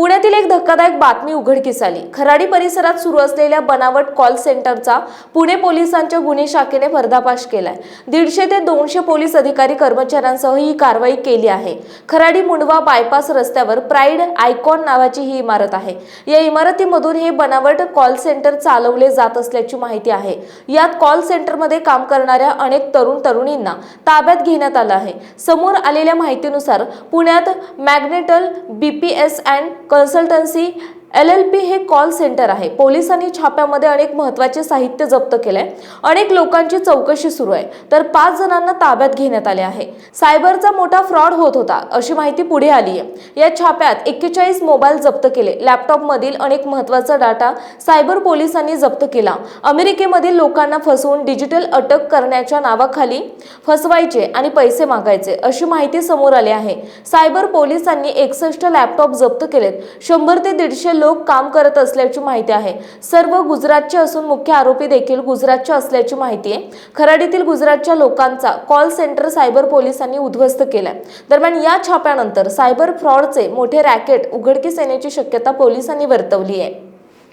पुण्यातील एक धक्कादायक बातमी उघडकीस आली. खराडी परिसरात सुरू असलेल्या बनावट कॉल सेंटरचा पुणे पोलिसांच्या गुन्हे शाखेने पर्दाफाश केलाय. दीडशे ते दोनशे पोलीस अधिकारी कर्मचाऱ्यांसह ही कारवाई केली आहे. खराडी मुंडवा बायपास रस्त्यावर प्राईड आयकॉन नावाची ही इमारत आहे. या इमारतीमधून हे बनावट कॉल सेंटर चालवले जात असल्याची माहिती आहे. यात कॉल सेंटरमध्ये काम करणाऱ्या अनेक तरुण तरुणींना ताब्यात घेण्यात आलं आहे. समोर आलेल्या माहितीनुसार पुण्यात मॅग्नेटल BPS and consultancy L L P हे कॉल सेंटर आहे. पोलिसांनी छाप्यामध्ये अनेक महत्त्वाचे साहित्य जप्त केलंय. अनेक लोकांची चौकशी सुरू आहे. तर पाच जणांना ताब्यात घेण्यात आले आहे. सायबरचा मोठा फ्रॉड होत होता अशी माहिती पुढे आली आहे. या छाप्यात एक्केचाळीस मोबाईल जप्त केले. लॅपटॉपमधील अनेक महत्त्वाचा डाटा सायबर पोलिसांनी जप्त केला. अमेरिकेमधील लोकांना फसवून डिजिटल अटक करण्याच्या नावाखाली फसवायचे आणि पैसे मागायचे अशी माहिती समोर आली आहे. सायबर पोलिसांनी एकसष्ट लॅपटॉप जप्त केलेत. शंभर ते दीडशे लोक काम करत असल्याची माहिती आहे. सर्व गुजरातचे असून मुख्य आरोपी देखील गुजरातचे असल्याची माहिती आहे. खराडीतील गुजरातच्या लोकांचा कॉल सेंटर सायबर पोलिसांनी उद्ध्वस्त केलाय. दरम्यान या छाप्यानंतर सायबर फ्रॉडचे मोठे रॅकेट उघडकीस येण्याची शक्यता पोलिसांनी वर्तवली आहे.